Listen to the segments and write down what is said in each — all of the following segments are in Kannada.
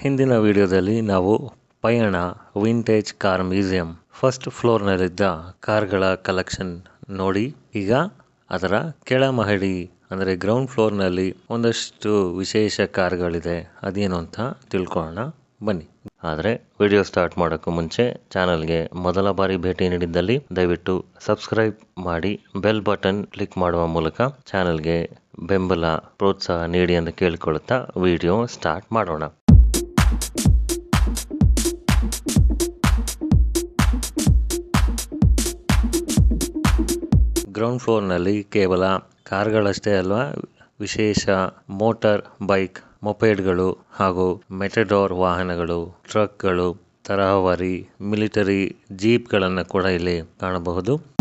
ಹಿಂದಿನ ವಿಡಿಯೋದಲ್ಲಿ ನಾವು Payana vintage car museum first ಫ್ಲೋರ್ನಲ್ಲಿದ್ದ ಕಾರ್ಗಳ ಕಲೆಕ್ಷನ್ ನೋಡಿ, ಈಗ ಅದರ ಕೆಳ ಮಹಡಿ ಅಂದರೆ ಗ್ರೌಂಡ್ ಫ್ಲೋರ್ನಲ್ಲಿ ಒಂದಷ್ಟು ವಿಶೇಷ ಕಾರ್ಗಳಿದೆ. ಅದೇನು ಅಂತ ತಿಳ್ಕೊಳ್ಳೋಣ. ಬನ್ನಿ. ಆದರೆ ವಿಡಿಯೋ ಸ್ಟಾರ್ಟ್ ಮಾಡೋಕ್ಕೂ ಮುಂಚೆ ಚಾನಲ್ಗೆ ಮೊದಲ ಬಾರಿ ಭೇಟಿ ನೀಡಿದ್ದಲ್ಲಿ ದಯವಿಟ್ಟು ಸಬ್ಸ್ಕ್ರೈಬ್ ಮಾಡಿ, ಬೆಲ್ ಬಟನ್ ಕ್ಲಿಕ್ ಮಾಡುವ ಮೂಲಕ ಚಾನಲ್ಗೆ ಬೆಂಬಲ, ಪ್ರೋತ್ಸಾಹ ನೀಡಿ ಅಂತ ಕೇಳಿಕೊಳ್ಳುತ್ತಾ ವಿಡಿಯೋ ಸ್ಟಾರ್ಟ್ ಮಾಡೋಣ. ಗ್ರೌಂಡ್ ಫ್ಲೋರ್ನಲ್ಲಿ ಕೇವಲ ಕಾರ್ಗಳಷ್ಟೇ ಅಲ್ವಾ? ವಿಶೇಷ ಮೋಟಾರ್, ಬೈಕ್, ಮೊಪೇಡ್ಗಳು ಹಾಗೂ ಮೆಟಡೋರ್ ವಾಹನಗಳು, ಟ್ರಕ್ಗಳು, ತರಹವಾರಿ ಮಿಲಿಟರಿ ಜೀಪ್ಗಳನ್ನು ಕೂಡ ಇಲ್ಲಿ ಕಾಣಬಹುದು.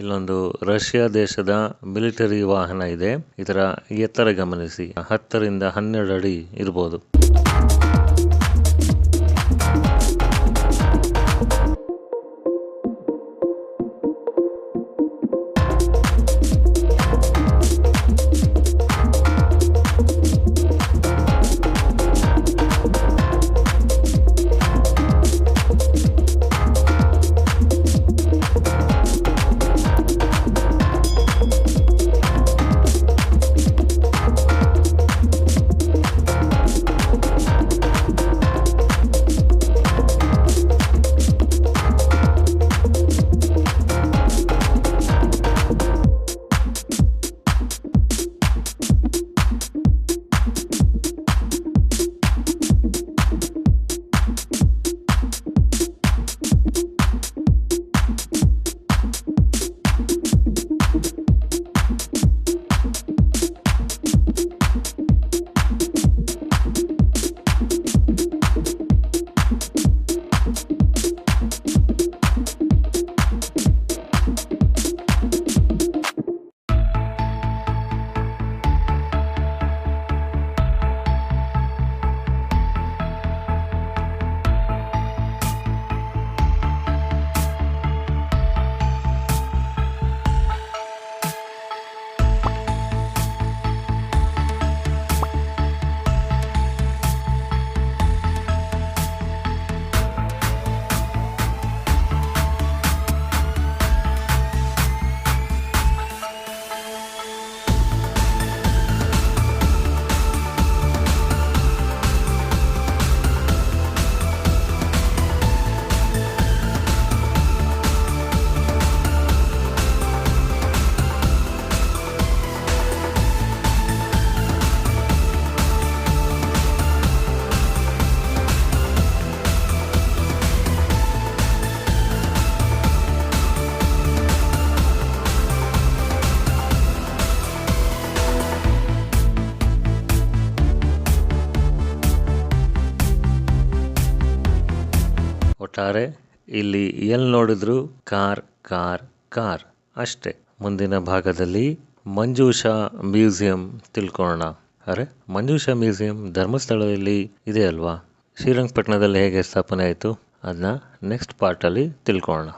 ಇಲ್ಲೊಂದು ರಷ್ಯಾ ದೇಶದ ಮಿಲಿಟರಿ ವಾಹನ ಇದೆ. ಇದರ ಎತ್ತರ ಗಮನಿಸಿ. ಹತ್ತರಿಂದ ಹನ್ನೆರಡು ಅಡಿ ಇರಬಹುದು ಒಟ್ಟಾರೆ ಇಲ್ಲಿ ಎಲ್ಲಿ ನೋಡಿದ್ರು ಕಾರ್ ಕಾರ್ ಕಾರ್. ಅಷ್ಟೇ. ಮುಂದಿನ ಭಾಗದಲ್ಲಿ ಮಂಜೂಷಾ ಮ್ಯೂಸಿಯಂ ತಿಳ್ಕೊಳ್ಳೋಣ. ಅರೆ, ಮಂಜೂಷಾ ಮ್ಯೂಸಿಯಂ ಧರ್ಮಸ್ಥಳದಲ್ಲಿ ಇದೆ ಅಲ್ವಾ ಶ್ರೀರಂಗಪಟ್ಟಣದಲ್ಲಿ ಹೇಗೆ ಸ್ಥಾಪನೆ ಆಯಿತು? ಅದನ್ನ ನೆಕ್ಸ್ಟ್ ಪಾರ್ಟಲ್ಲಿ ತಿಳ್ಕೊಳ್ಳೋಣ.